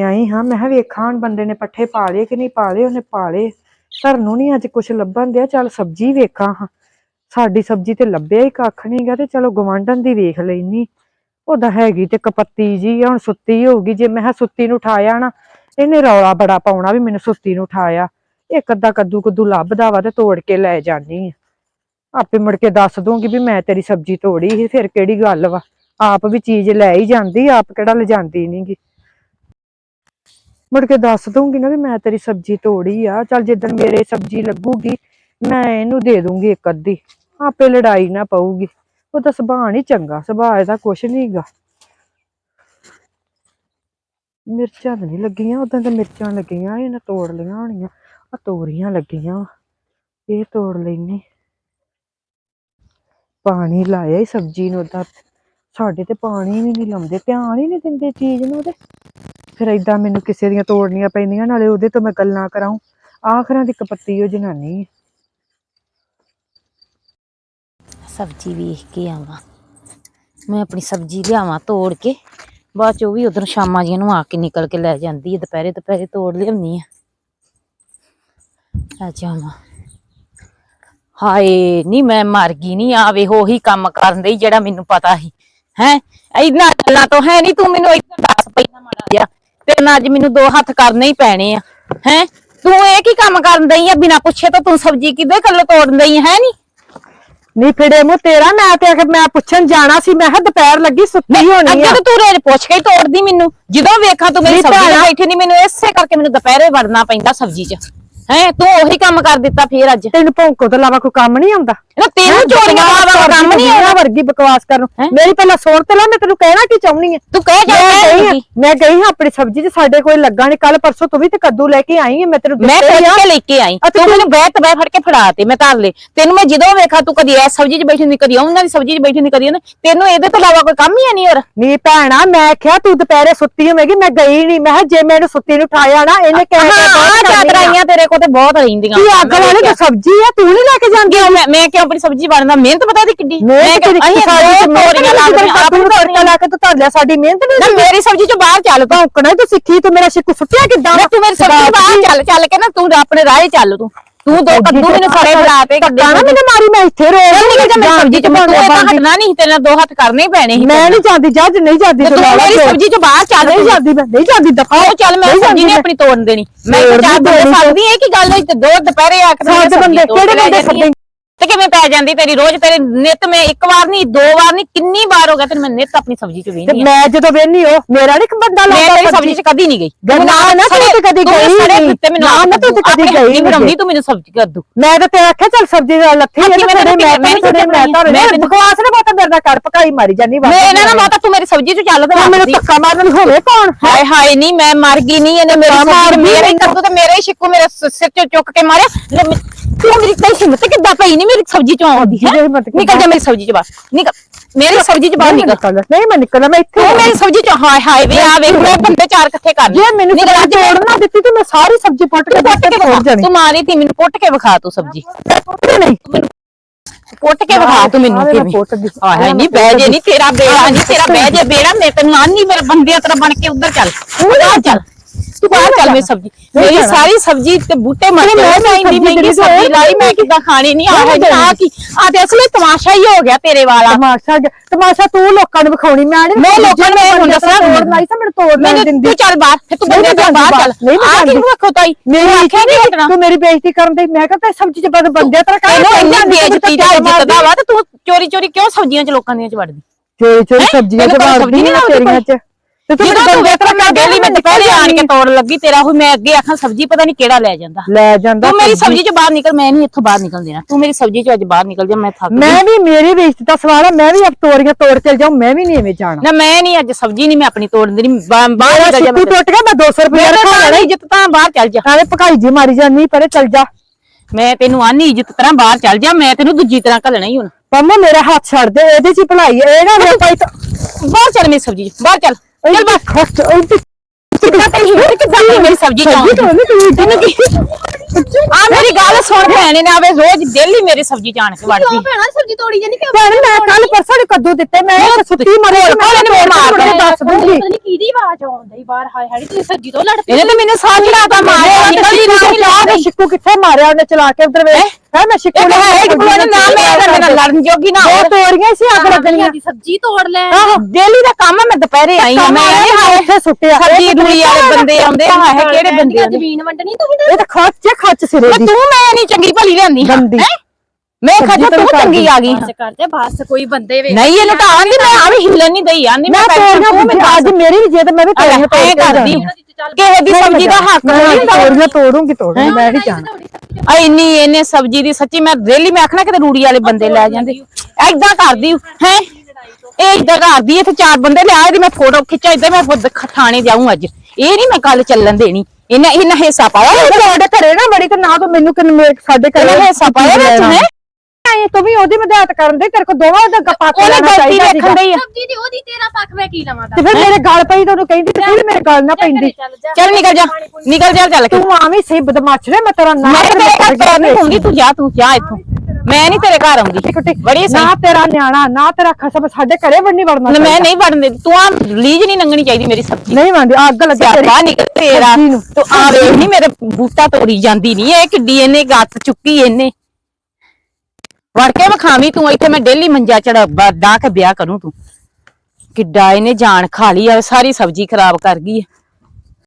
ਆਈ ਹਾਂ, ਮੈਂ ਕਿਹਾ ਵੇਖਾਂ ਹੁਣ ਬੰਦੇ ਨੇ ਪੱਠੇ ਪਾ ਲਏ ਕਿ ਨਹੀਂ ਪਾ ਲਏ ਉਹਨੇ ਪਾ ਲਏ ਘਰ ਨੂੰ ਨਹੀਂ ਅੱਜ ਕੁਛ ਲੱਭਣ ਦਿਆ, ਚੱਲ ਸਬਜ਼ੀ ਵੇਖਾਂ ਹਾਂ। ਸਾਡੀ ਸਬਜ਼ੀ ਤੇ ਲੱਭਿਆ ਹੀ ਕੱਖ ਨਹੀਂਗਾ ਤੇ ਚਲੋ ਗਵਾਂਢਣ ਦੀ ਵੇਖ ਲੈਨੀ ਉਹਦਾ ਹੈਗੀ ਤੇ ਕਪੱਤੀ ਜੀ ਹੁਣ ਸੁੱਤੀ ਹੋਊਗੀ। ਜੇ ਮੈਂ ਕਿਹਾ ਸੁੱਤੀ ਨੂੰ ਉਠਾਇਆ ਨਾ, ਇਹਨੇ ਰੌਲਾ ਬੜਾ ਪਾਉਣਾ ਵੀ ਮੈਨੂੰ ਸੁੱਤੀ ਨੂੰ ਉਠਾਇਆ। ਇੱਕ ਅੱਧਾ ਕੱਦੂ ਕੱਦੂ ਲੱਭਦਾ ਵਾ ਤੇ ਤੋੜ ਕੇ ਲੈ ਜਾਨੀ ਆ। ਆਪੇ ਮੁੜ ਕੇ ਦੱਸ ਦੂੰਗੀ ਵੀ ਮੈਂ ਤੇਰੀ ਸਬਜ਼ੀ ਤੋੜੀ ਸੀ, ਫਿਰ ਕਿਹੜੀ ਗੱਲ ਵਾ? ਆਪ ਵੀ ਚੀਜ਼ ਲੈ ਹੀ ਜਾਂਦੀ, ਆਪ ਕਿਹੜਾ ਲਿਜਾਂਦੀ ਨਹੀਂਗੀ ਮੁੜ ਕੇ ਦੱਸ ਦੂੰਗੀ ਨਾ ਵੀ ਮੈਂ ਤੇਰੀ ਸਬਜ਼ੀ ਤੋੜੀ ਆ। ਚੱਲ ਜਿੱਦਣ ਮੇਰੇ ਸਬਜ਼ੀ ਲੱਗੂਗੀ, ਮੈਂ ਇਹਨੂੰ ਦੇ ਦੂੰਗੀ ਇੱਕ ਅੱਧੀ। ਆਪੇ ਲੜਾਈ ਨਾ ਪਊਗੀ। ਉਹ ਤਾਂ ਸੁਭਾਅ ਨਹੀਂ ਚੰਗਾ, ਸੁਭਾਅ ਇਹਦਾ ਕੁਛ ਨਹੀਂਗਾ ਮਿਰਚਾਂ ਤਾਂ ਨਹੀਂ ਲੱਗੀਆਂ ਉਦਾਂ ਤਾਂ ਮਿਰਚਾਂ ਲੱਗੀਆਂ ਇਹਨਾਂ ਤੋੜ ਲਈਆਂ ਹੋਣੀਆਂ। ਆ ਤੋਰੀਆਂ ਲੱਗੀਆਂ ਵਾਂ। ਇਹ ਤੋੜ ਲੈਨੇ ਪਾਣੀ ਲਾਇਆ ਹੀ ਸਬਜ਼ੀ ਨੂੰ ਉਦਾਂ ਸਾਡੇ ਤੇ ਪਾਣੀ ਵੀ ਨਹੀਂ ਲਾਉਂਦੇ, ਧਿਆਨ ਹੀ ਨਹੀਂ ਦਿੰਦੇ ਚੀਜ਼ ਨੂੰ ਤੇ ਫਿਰ ਏਦਾਂ ਮੈਨੂੰ ਕਿਸੇ ਦੀਆਂ ਤੋੜਨੀਆਂ ਪੈਂਦੀਆਂ, ਨਾਲੇ ਉਹਦੇ ਤੋਂ ਮੈਂ ਗੱਲਾਂ ਕਰਾਉ ਆਖਰਾਂ ਦੀ ਕਪੱਤੀ ਉਹ ਜਨਾਨੀ ਸਬਜ਼ੀ ਵੇਖ ਕੇ ਆਵਾਂ। ਮੈਂ ਆਪਣੀ ਸਬਜ਼ੀ ਲਿਆਵਾਂ ਤੋੜ ਕੇ, ਬਾਅਦ ਚ ਉਹ ਵੀ ਉਧਰ ਸ਼ਾਮਾਂ ਜੀਆਂ ਨੂੰ ਆ ਕੇ ਨਿਕਲ ਕੇ ਲੈ ਜਾਂਦੀ ਹੈ ਦੁਪਹਿਰੇ ਦੁਪਹਿਰੇ ਤੋੜ ਲਿਆਉਣੀ ਆ। ਆ ਜਾਵਾਂ। ਹਾਏ, ਨਹੀਂ ਮੈਂ ਮਰ ਗਈ ਨਹੀਂ ਆਵੇ ਉਹੀ ਕੰਮ ਕਰਨ ਦੇ ਜਿਹੜਾ ਮੈਨੂੰ ਪਤਾ ਸੀ। ਹੈ, ਇੰਨਾ ਗੱਲਾਂ ਤੋਂ ਹੈ ਨਹੀਂ ਤੂੰ ਮੈਨੂੰ ਇੱਕ ਦੱਸ, ਪਹਿਲਾਂ ਮਾੜਾ ਜਿਹਾ। ਤੇ ਨਾ ਅੱਜ ਮੈਨੂੰ ਦੋ ਹੱਥ ਕਰਨੇ ਹੀ ਪੈਣੇ ਆ। ਹੈ? ਤੂੰ ਇਹ ਕੀ ਕੰਮ ਕਰਨ ਦਈ ਆ? ਬਿਨਾ ਪੁੱਛੇ ਤਾਂ ਤੂੰ ਸਬਜ਼ੀ ਕਿਦੇ ਕੱਲੋ ਤੋੜਨ ਦਈ ਹੈ ਨਹੀਂ ਨਹੀਂ ਫਿੜੇ ਮੂੰਹ ਤੇਰਾ ਮੈਂ ਤੇ ਆਖਿਰ ਮੈਂ ਪੁੱਛਣ ਜਾਣਾ ਸੀ ਮੈਂ ਕਿਹਾ ਦੁਪਹਿਰ ਲੱਗੀ ਸੁੱਤੀ ਹੋਣੀ ਅੱਗੇ ਆ ਤਾਂ ਤੂੰ ਰੇੜ ਪੁੱਛ ਕੇ ਹੀ ਤੋੜਦੀ ਮੈਨੂੰ। ਜਦੋਂ ਵੇਖਾਂ ਤੂੰ ਮੇਰੀ ਸਬਜ਼ੀ। ਬੈਠੀ ਨਹੀਂ ਮੈਨੂੰ ਇਸੇ ਕਰਕੇ ਮੈਨੂੰ ਦੁਪਹਿਰੇ ਵੜਨਾ ਪੈਂਦਾ ਸਬਜ਼ੀ 'ਚ। ਹੈ ਤੂੰ ਉਹੀ ਕੰਮ ਕਰ ਦਿੱਤਾ ਫੇਰ ਅੱਜ। ਤੈਨੂੰ ਭੌਂਕੋ ਤੋਂ ਇਲਾਵਾ ਕੋਈ ਕੰਮ ਨਹੀਂ ਆਉਂਦਾ। ਨਾ ਤੈਨੂੰ ਚੋਰੀਆਂ ਦਾ ਕੰਮ ਨਹੀਂ ਆਉਂਦਾ। ਵਰਗੀ ਬਕਵਾਸ ਕਰਨ ਹੈਂ? ਮੇਰੀ ਪਹਿਲਾਂ ਸੁਣ ਤੇ ਲੈ ਮੈਂ ਤੈਨੂੰ ਕਹਿਣਾ ਕੀ ਚਾਹੁੰਨੀ ਆ? ਤੂੰ ਕਹਿ ਜਾ ਮੈਂ ਗਈ ਹਾਂ। ਮੈਂ ਗਈ ਹਾਂ ਆਪਣੀ ਸਬਜ਼ੀ 'ਚ ਸਾਡੇ ਕੋਈ ਲੱਗਾ ਨਹੀਂ। ਕੱਲ ਪਰਸੋਂ ਤੂੰ ਵੀ ਤੇ ਕੱਦੂ ਲੈ ਕੇ ਆਈ ਹੈ ਮੈਂ ਤੈਨੂੰ ਮੈਂ ਦਿੱਤੇ ਪੁੱਛ ਆ। ਕੇ ਲੈ ਕੇ ਆਈ। ਤੂੰ ਤੂੰ- ਮੈਨੂੰ ਬੈਠ ਬੈ ਫੜ ਕੇ ਫੜਾ ਤੇ ਮੈਂ ਧਰ ਲੈ ਤੈਨੂੰ ਮੈਂ ਜਦੋਂ ਵੇਖਾਂ ਤੂੰ ਕਦੀ ਐਸ ਸਬਜ਼ੀ 'ਚ ਬੈਠੀ ਹੁੰਦੀ ਕਦੀ ਉਹਨਾਂ ਦੀ ਸਬਜ਼ੀ 'ਚ ਬੈਠੀ ਹੁੰਦੀ ਕਦੀ ਉਹਨਾਂ। ਤੈਨੂੰ ਇਹਦੇ ਤੋਂ ਇਲਾਵਾ ਕੋਈ ਕੰਮ ਹੀ ਨਹੀਂ ਹੋਰ? ਨੀ ਭੈਣਾ ਮੈਂ ਕਿਹਾ ਤੂੰ ਦੁਪਹਿਰੇ ਸੁੱਤੀ ਹੋਵੇਂਗੀ ਮੈਂ ਗਈ ਨਹੀਂ ਮੈਂ ਕਿਹਾ ਜੇ ਮੈਨੂੰ ਸੁੱਤੀ ਨੂੰ ਉਠਾਇਆ ਨਾ ਇਹਨੇ ਕਹਿ ਹਾਂ ਆ। ਚਾਦਰਾਈਆਂ ਤੇਰੇ ਕੋਲ ਤੇ ਬਹੁਤ ਰਹਿੰਦੀਆਂ ਕੀ ਅੱਗ ਵਾਲੀ ਤਾਂ ਸਬਜ਼ੀ ਆ ਤੂੰ ਨਹੀਂ ਲੈ ਕੇ ਜਾਂਦੀ? ਕਿਉਂ ਮੈਂ ਮੈਂ ਕਿਉਂ ਆਪਣੀ ਸਬਜ਼ੀ ਬਣਦਾ ਮਿਹਨਤ ਪਤਾ ਦੀ ਕਿੱਡੀ। ਅਸੀਂ ਸਾਰੀ ਤੋਰੀਆਂ ਲਾ ਆਪਣੀ ਕੇ ਤੂੰ ਧਰ ਲਿਆ ਸਾਡੀ ਮਿਹਨਤ ਨਾ ਮੇਰੀ ਸਬਜ਼ੀ ਚੋਂ ਬਾਹਰ ਚੱਲ ਤੂੰ। ਭੌਂਕਣਾ ਤੂੰ ਸਿੱਖੀ ਤੂੰ ਮੇਰਾ ਸ਼ਿਕੂ ਸੁੱਟਿਆ ਕਿੱਦਾਂ? ਤੂੰ ਮੇਰੀ ਸਬਜ਼ੀ ਬਾਹਰ ਚੱਲ ਚੱਲ ਕੇ ਨਾ ਤੂੰ ਆਪਣੇ ਰਾਹ ਚੱਲ ਤੂੰ। ਤੂੰ ਦੋ ਕੱਦੂ ਮੈਨੂੰ ਸਾਰੇ ਤੇ ਕੱਢਾ ਨਾ ਮੈਨੂੰ ਮਾਰੀ ਮੈਂ ਇੱਥੇ ਰੋ ਨਿਕਲ ਜਾ ਮੇਰੀ ਸਬਜ਼ੀ 'ਚ ਤੂੰ ਇਹ ਤਾਂ ਹਟਣਾ ਨਹੀਂ ਤੇਰੇ ਨਾਲ ਦੋ ਹੱਥ ਕਰਨੇ ਹੀ ਪੈਣੇ ਸੀ ਮੈਂ ਨਹੀਂ ਜਾਂਦੀ ਜੱਜ ਨਹੀਂ ਜਾਂਦੀ ਤੇ ਮੇਰੀ। ਸਬਜ਼ੀ 'ਚ ਬਾਹਰ ਚੱਲ ਨਹੀਂ ਜਾਂਦੀ ਮੈਂ ਨਹੀਂ ਜਾਂਦੀ ਦਫਾ ਆਓ ਚੱਲ ਮੈਂ ਸਬਜ਼ੀ ਨਹੀਂ ਆਪਣੀ ਤੋੜਨ ਦੇਣੀ ਮੈਂ ਚਾਹ ਦੇ। ਸਕਦੀ ਇਹ ਕੀ ਗੱਲ ਤੇ ਦੋ ਦੁਪਹਿਰੇ ਆ ਕੇ ਮੈਂ ਸਾਡੇ ਬੰਦੇ ਕਿਹੜੇ ਬੰਦੇ ਹਾਂ। ਸੱਦੇ ਤੇ ਪੈ ਜਾਂਦੀ ਤੇਰੀ ਰੋਜ਼ ਤੇਰੇ ਨਿਤ ਮੈਂ ਇੱਕ ਵਾਰ ਨਹੀਂ ਦੋ ਵਾਰ ਨਹੀਂ ਕਿੰਨੀ ਵਾਰ ਹੋ ਗਿਆ ਤੈਨੂੰ ਮੈਂ ਨਿਤ ਆਪਣੀ ਸਬਜ਼ੀ 'ਚ ਤੇ ਵੇਹਨੀ ਮੈਂ ਜਦੋਂ ਵੇਹਨੀ ਉਹ ਮੇਰਾ ਨਹੀਂ ਬੰਦਾ ਮੈਂ ਲਾਉਂਦਾ ਤੇਰੀ ਸਬਜ਼ੀ। 'ਚ ਕਦੀ ਨਹੀਂ ਗਈ। ਨਾ, ਨਾ, ਤੂੰ ਤੇ ਕਦੀ ਗਈ ਨਹੀਂ। ਮੈਨੂੰ ਨਾ, ਨਾ, ਤੂੰ ਤੇ ਕਦੀ ਗਈ ਨਹੀਂ। ਤੂੰ ਮੈਨੂੰ ਸਬਜ਼ੀ ਕਰ ਦੂ ਮੈਂ ਤਾਂ ਤੇ ਆਖਿਆ ਚੱਲ ਸਬਜ਼ੀ ਦਾ ਲੱਥੀ ਹੈ ਮੈਂ ਥੋੜੇ ਮੈਂ ਤਾਂ ਮੈਂ ਬਕਵਾਸ ਨਾ ਬਾਤ ਮੇਰੇ ਨਾਲ ਕਰ ਪਕਾਈ ਮਾਰੀ ਜਾਨੀ ਮੈਂ ਇਹਨਾਂ ਨਾਲ। ਮਾਤਾ ਤੂੰ ਮੇਰੀ ਸਬਜ਼ੀ 'ਚ ਚੱਲ ਤੇ ਤੂੰ ਮੈਨੂੰ ਧੱਕਾ ਮਾਰਨ ਨੂੰ ਹੋਵੇ ਕੌਣ? ਹਾਏ ਹਾਏ ਨਹੀਂ ਮੈਂ ਮਰ ਗਈ ਨਹੀਂ ਇਹਨੇ ਮੇਰੀ ਸਬਜ਼ੀ ਮੇਰੇ। ਕੱਦੂ ਤੇ ਮੇਰੇ ਹੀ ਛਿੱਕੂ ਮੇਰੇ ਸਿਰ 'ਚ ਚੁੱਕ ਕੇ ਮਾਰਿਆ। ਲੈ ਤੂੰ ਮੇਰੀ ਕਈ ਹਿੰਮਤ ਕਿੱਦਾਂ ਪਈ ਨਹੀਂ ਮੇਰੀ ਸਬਜ਼ੀ 'ਚੋਂ ਆਉਂਦੀ ਹੈ? ਜਿਹਦੀ ਹਿੰਮਤ ਕਿੱਦਾਂ? ਨਿਕਲ ਜਾ ਮੇਰੀ ਸਬਜ਼ੀ 'ਚ ਬਾਹਰ ਨਿਕਲ। ਮੇਰੀ ਸਬਜ਼ੀ 'ਚ ਬਾਹਰ ਨਹੀਂ ਨਿਕਲ। ਨਹੀਂ ਮੈਂ ਨਿਕਲਣਾ ਮੈਂ ਇੱਥੇ ਤੂੰ ਮੇਰੀ ਸਬਜ਼ੀ 'ਚ ਹਾਏ ਹਾਏ ਵੇ ਆ ਵੇਖ ਮੈਂ ਬੰਦੇ ਚਾਰ ਇਕੱਠੇ ਕਰ ਜੇ ਮੈਨੂੰ ਨਿਕਲ ਸਬਜ਼ੀ ਅੱਜ ਮੈਂ- ਤੋੜ ਨਾ ਦਿੱਤੀ ਤੇ ਮੈਂ ਸਾਰੀ ਸਬਜ਼ੀ ਪੁੱਟ ਕੇ ਪੁੱਟ ਕੇ ਤੋੜ ਵਿਖਾ ਜਾਣੀ। ਤੂੰ ਮਾਰੀ ਤੀ ਮੈਨੂੰ ਪੁੱਟ ਕੇ ਵਿਖਾ ਤੂੰ ਸਬਜ਼ੀ। ਨਹੀਂ ਪੁੱਟ ਕੇ ਵਿਖਾ ਤੂੰ ਮੈਨੂੰ ਮੈਂ ਕਿਵੇਂ। ਪੁੱਟ ਦਿੱਤੀ। ਆਏ ਨਹੀਂ ਬਹਿ ਜੇ ਨਹੀਂ ਤੇਰਾ ਬੇੜਾ ਨਹੀਂ ਤੇਰਾ ਬਹਿ ਜੇ ਬੇੜਾ ਮੈਂ ਤੈਨੂੰ ਆਨੀ ਮੇਰੇ ਬੰਦਿਆਂ ਤਰ੍ਹਾਂ ਬਣ ਕੇ ਉੱਧਰ ਚੱਲ। ਬਾਹਰ ਚੱਲ। ਤੂੰ ਬਾਹਰ ਚੱਲ ਮੇਰੀ ਸਬਜ਼ੀ। ਮੇਰੀ ਜਾਣਾ। ਸਾਰੀ ਸਬਜ਼ੀ ਤੇ ਬੂਟੇ ਮਰ ਨਹੀਂ, ਗਏ ਮੈਂ ਮੈਂ ਇੰਨੀ ਸਬਜ਼ੀ ਮਹਿੰਗੀ ਜਿਹੜੀ ਸਬਜ਼ੀ ਹੋਰ ਲਾਈ ਮੈਂ ਕਿੱਦਾਂ ਖਾਣੀ ਨਹੀਂ ਆ ਨਹੀਂ ਹੈ ਆ ਕੀ ਆ ਤੇ ਅਸਲੀ ਤਮਾਸ਼ਾ ਹੀ ਹੋ ਗਿਆ ਤੇਰੇ ਵਾਲਾ। ਤਮਾਸ਼ਾ ਤਮਾਸ਼ਾ ਤੂੰ ਲੋਕਾਂ ਨੂੰ ਵਿਖਾਉਣੀ ਮੈਂ ਨਹੀਂ ਮੈਂ ਲੋਕਾਂ ਨੂੰ ਇਹ ਹੁਣ ਦੱਸਣਾ ਤੋੜ ਲਾਈ ਤਾਂ ਮੈਨੂੰ ਤੋੜ ਲੈਣ ਮੈਨੂੰ ਦਿੰਦੀ। ਤੂੰ ਚੱਲ ਬਾਹਰ ਫਿਰ ਤੂੰ ਨਹੀਂ, ਬੰਦੇ ਤੋਂ ਮੈਂ ਬਾਹਰ ਚੱਲ। ਨਹੀਂ, ਮੈਂ ਆ ਜਾਂਦੀ। ਕਿਹਨੂੰ ਵੇਖੋ ਤਾਈ? ਮੇਰੀ ਆਖਿਆ ਨਹੀਂ ਹਟਣਾ ਤੂੰ ਮੇਰੀ ਬੇਇੱਜ਼ਤੀ ਕਰਨ ਦੀ ਮੈਂ ਕਹਿੰਦਾ ਸਬਜ਼ੀ ਚ ਬੇਇੱਜ਼ਤੀ ਦਾ ਵਾ ਤੇ ਤੂੰ ਚੋਰੀ ਚੋਰੀ ਕਿਉਂ ਸਬਜ਼ੀਆਂ ਚ ਲੋਕਾਂ ਦੀਆਂ ਚ ਵੜਦੀ? ਚੋਰੀ ਚੋਰੀ? ਸਬਜ਼ੀਆਂ ਚ ਵੜਦੀ ਤੇਰੀਆਂ ਚ। ਤੇ ਤੂੰ ਜਦੋਂ ਮੈਨੂੰ ਤੂੰ ਬੰਦੇ ਵੇਖ ਤਰ੍ਹਾਂ ਮੈਂ ਡੇਲੀ ਮੈਂ ਦੁਪਹਿਰੇ ਆਣ ਕੇ ਤੋੜ ਲੱਗੀ ਤੇਰਾ ਉਹ ਮੈਂ ਅੱਗੇ ਆਖਾਂ ਸਬਜ਼ੀ ਪਤਾ ਨਹੀਂ ਕਿਹੜਾ ਲੈ ਜਾਂਦਾ। ਲੈ ਜਾਂਦਾ ਤੂੰ ਮੇਰੀ ਸਬਜ਼ੀ। ਚ ਬਾਹਰ ਨਿਕਲ ਮੈਂ ਨਹੀਂ ਇੱਥੋਂ ਬਾਹਰ ਨਿਕਲ ਦੇਣਾ ਤੂੰ ਮੇਰੀ ਸਬਜ਼ੀ ਚ ਅੱਜ ਬਾਹਰ ਨਿਕਲ ਜਾ ਮੈਂ ਥੱਕ ਗਈ। ਮੈਂ ਵੀ ਮੇਰੀ ਬੇਇੱਜ਼ਤੀ ਦਾ ਸਵਾਲ ਹੈ ਮੈਂ ਵੀ ਅਬ ਤੋਰੀਆਂ ਤੋੜ ਕੇ ਜਾਉਂ ਮੈਂ ਵੀ ਨਹੀਂ ਐਵੇਂ ਜਾਣਾ। ਨਾ ਮੈਂ ਨਹੀਂ ਅੱਜ ਸਬਜ਼ੀ ਨਹੀਂ ਮੈਂ ਆਪਣੀ ਤੋੜਨ ਦੇਣੀ ਬਾ- ਬਾਹਰ ਮੇਰਾ ਨਿਕਲ ਜਾ ਸਿੱਕੂ ਟੁੱਟ ਗਿਆ ਮੈਂ 200 ਰੁਪਏ ਮੈਂ ਰਖਾ ਤਾਂ ਲੈਣਾ। ਇੱਜ਼ਤ ਤਾਂ ਬਾਹਰ ਚੱਲ ਜਾ। ਨਾਲੇ ਭਕਾਈ ਜੀ ਮਾਰੀ ਜਾਨੀ ਪਰੇ ਚੱਲ ਜਾ। ਮੈਂ ਤੈਨੂੰ ਆਨੀ ਇੱਜ਼ਤ ਤਰ੍ਹਾਂ ਬਾਹਰ ਚੱਲ ਜਾ ਮੈਂ ਤੈਨੂੰ ਦੂਜੀ ਤਰ੍ਹਾਂ ਘੱਲਣਾ ਹੀ ਹੁਣ। ਪੰਮੋ ਮੇਰਾ ਹੱਥ ਛੱਡ ਦੇ ਇਹਦੇ ਚ ਭਲਾਈ ਹੈ ਇਹ ਨਾ ਮੇਰੇ ਪਾਈ ਤਾਂ ਬਾਹਰ ਚੱਲ ਮੇਰੀ ਸਬਜ਼ੀ ਬਾਹਰ ਚੱਲ। ਚੱਲ ਬਾਹਰ ਖੱਟ ਉਹ ਤੇ ਕਿੱਦਾਂ ਤੇਰੀ ਹਿੰਮਤ ਕਿੱਦਾਂ ਪਈ ਮੇਰੀ ਸਬਜ਼ੀ ਚ ਆਉਣ ਸਬਜ਼ੀ ਦੀ? ਤੋਂ ਨਹੀਂ ਤੂੰ ਤੈਨੂੰ ਕੀ ਆ ਮੇਰੀ ਗੱਲ ਸੁਣ ਭੈਣੇ ਨੇ ਆਵੇ ਰੋਜ਼ ਡੇਲੀ ਮੇਰੀ ਸਬਜ਼ੀ ਜਾਣ ਕੇ ਵੜਦੀ ਕਿਉਂ ਭੈਣਾ ਸਬਜ਼ੀ ਤੋੜੀ ਜਾਨੀ ਕਿਉਂ ਭੈਣ ਮੈਂ ਕੱਲ ਪਰਸੋਂ ਦੇ ਕੱਦੂ ਦਿੱਤੇ ਮੈਂ ਇੱਕ ਸੁੱਤੀ ਮਰੇ ਹੋਰ ਕੋਲੇ ਨੇ ਮਾਰ ਮੈਂ ਦੱਸ ਦੂੰਗੀ। ਪਤਾ ਨਹੀਂ ਕਿਹਦੀ ਆਵਾਜ਼ ਆਉਂਦੀ ਬਾਹਰ ਹਾਏ ਹਾਏ ਤੁਸੀਂ ਸਬਜ਼ੀ ਤੋਂ ਲੜ ਪਏ ਇਹਨੇ ਤਾਂ ਮੈਨੂੰ ਸਾਜੜਾ ਤਾਂ ਮਾਰਿਆ ਨਿਕਲਦੀ ਨਹੀਂ ਚਾਹ ਦੇ ਸ਼ਿੱਕੂ ਕਿੱਥੇ ਮਾਰਿਆ ਉਹਨੇ ਚਲਾ ਕੇ ਉਧਰ ਵੇ ਹੈ ਮੈਂ ਸ਼ਿੱਕੂ ਇੱਕ ਹੈ ਇੱਕ ਬੋਲ ਨਾ ਮੈਂ ਮੇਰੇ ਨਾਲ ਲੜਨ ਜੋਗੀ ਨਾ ਦੋ ਤੋਰੀਆਂ ਸੀ ਅੱਗ ਲੱਗਣੀਆਂ ਦੀ ਸਬਜ਼ੀ ਤੋੜ ਲੈ। ਆਹੋ ਡੇਲੀ ਦਾ ਕੰਮ ਆ ਮੈਂ ਦੁਪਹਿਰੇ ਆਈ ਹਾਂ ਮੈਂ ਮੈਂ ਇਹ ਉੱਥੇ ਸੁੱਟਿਆ। ਸਬਜ਼ੀ ਰੂੜੀ ਵਾਲੇ ਬੰਦੇ ਆਉਂਦੇ ਆ ਹੈ ਕਿਹੜੇ ਬੰਦੇ ਆਉਂਦੇ? ਜ਼ਮੀਨ ਵੰਡਣੀ ਤੁਸੀਂ ਇਹ ਤਾਂ ਖੱਚ ਖੱਚ ਸਿਰੇ ਤੇ ਦੀ। ਤੂੰ ਮੈਂ ਨਹੀਂ ਚੰਗੀ ਭਲੀ ਲੈਂਦੀ ਗੰਦੀ। ਮੈਂ ਸਬਜ਼ੀ ਖਾਜਾ ਤਾਂ ਤੂੰ ਘਰ ਚੰਗੀ ਦੀ। ਆ ਗਈ। ਬਸ ਕਰਦੇ ਬਸ ਕੋਈ ਬੰਦੇ ਵੇ ਨਹੀਂ ਇਹਨੂੰ ਤਾਂ ਆਂਦੀ ਮੈਂ ਆ ਵੀ ਹਿੱਲਣ ਨਹੀਂ ਦਈ ਆਂਦੀ ਮੈਂ ਅੱਜ ਮੇਰੀ ਵੀ ਜਿੱਦ ਮੈਂ ਵੀ ਤੋਰੀਆਂ ਤੋੜ ਐ ਕੇ ਕਰਦੀ। ਕਿਸੇ ਦੀ ਸਬਜ਼ੀ ਦਾ ਹੱਕ ਮੈਂ ਨਹੀਂ ਹੁੰਦਾ ਤੋਰੀਆਂ ਤੋੜੂੰਗੀ ਤੋੜੂੰਗੀ ਮੈਂ ਵੀ ਜਾਣਾ। ਆ ਇੰਨੀ ਇਹਨੇ ਸਬਜ਼ੀ ਦੀ ਸੱਚੀ ਮੈਂ ਰੇਲੀ ਮੈਂ ਆਖਣਾ ਕਿਤੇ ਰੂੜੀ ਵਾਲੇ ਬੰਦੇ ਲੈ ਜਾਂਦੇ। ਐਦਾਂ ਕਰਦੀ ਹੈ? ਇਹ ਇਦਾਂ ਕਰਦੀ ਇੱਥੇ ਚਾਰ ਬੰਦੇ ਲਿਆ ਇਹਦੀ ਮੈਂ ਫੋਟੋ ਖਿੱਚਾ ਇਦਾਂ ਮੈਂ ਥਾਣੇ ਜਾਊਂ ਅੱਜ। ਇਹ ਨਹੀਂ ਮੈਂ ਗੱਲ ਚੱਲਣ ਦੇਣੀ। ਇਹਨਾਂ ਇਹਨਾਂ ਹਿੱਸਾ ਪਾਇਆ ਤੁਹਾਡੇ ਘਰੇ ਨਾ ਬੜੀ ਤੇ ਨਾ ਤੂੰ ਮੈਨੂੰ ਕਿ ਮੇਰੇ ਸਾਡੇ ਘਰੇ ਇਹਨੇ ਹਿੱਸਾ ਪਾਇਆ ਵਿੱਚ ਨੇ ਐ ਤੂੰ ਵੀ ਉਹਦੀ ਮਦਦ ਕਰਨ ਦੇ ਤੇਰੇ ਕੋ ਦੋਵਾਂ ਦਾ ਗੱਪਾ ਉਹਨੇ ਗਲਤੀ ਵੇਖਣ ਡਈ ਆ। ਸਬਜ਼ੀ ਦੀ ਉਹਦੀ ਤੇਰਾ ਪੱਖ ਮੈਂ ਕੀ ਲਵਾਂ ਤੇ ਫਿਰ ਮੇਰੇ ਗਲ ਪਈ ਤਾਂ ਉਹਨੂੰ ਕਹਿੰਦੀ ਤੇ ਫਿਰ ਮੇਰੇ ਗਲ ਨਾ ਪੈਂਦੀ। ਚੱਲ ਨਿਕਲ ਜਾ ਨਿਕਲ ਜਾ ਚੱਲ ਕੇ। ਤੂੰ ਆਵੀਂ ਸਹੀ ਬਦਮਾਸ਼ਰੇ ਮੈਂ ਤੇਰਾ ਨਾਂ ਮੈਂ ਤੇਰੇ ਘਰ ਕਰ ਨਹੀਂ ਹੁੰਦੀ ਤੂੰ ਜਾ ਤੂੰ ਜਾ ਇੱਥੋਂ। ਮੈਂ ਨਹੀਂ ਤੇਰੇ ਘਰ ਆਉਂਦੀ। ਬੜੀ ਸਹੀ। ਨਾ ਤੇਰਾ ਨਿਆਣਾ ਨਾ ਤੇਰਾ ਖਸਮ ਸਾਡੇ ਘਰੇ ਵੜਨੀ ਵੜਨਾ ਮੈਂ ਨਹੀਂ ਵੜਨ ਦੇ ਤੂੰ ਆ ਲੀਜ ਨਹੀਂ ਲੰਗਣੀ ਚਾਹੀਦੀ ਮੇਰੀ ਸਬਜ਼ੀ। ਨਹੀਂ ਮੰਨਦੀ ਅੱਗ ਲੱਗੇ ਤੇਰੀ। ਸਿਆਪਾ ਨਿਕਲ ਤੇਰਾ। ਸਬਜ਼ੀ ਨੂੰ। ਤੂੰ ਆ ਵੇਖ ਨਹੀਂ ਮੇਰੇ ਬੂਟਾ ਤੋੜੀ ਜਾਂਦੀ ਨਹੀਂ ਇਹ ਕਿੱਡੀ ਇਹਨੇ ਗੱਤ ਚੁੱਕੀ ਇਹਨੇ। ਵੜ ਕੇ ਵਿਖਾਵੀਂ ਤੂੰ, ਇੱਥੇ ਮੈਂ ਡੇਲੀ ਮੰਜਾ ਚੜਾ ਡਾਹ ਕੇ ਵਿਆਹ ਕਰੂੰ ਤੂੰ। ਕਿੱਡਾ ਇਹਨੇ ਜਾਨ ਖਾ ਲਈ ਆ, ਸਾਰੀ ਸਬਜ਼ੀ ਖਰਾਬ ਕਰ ਗਈ ਆ।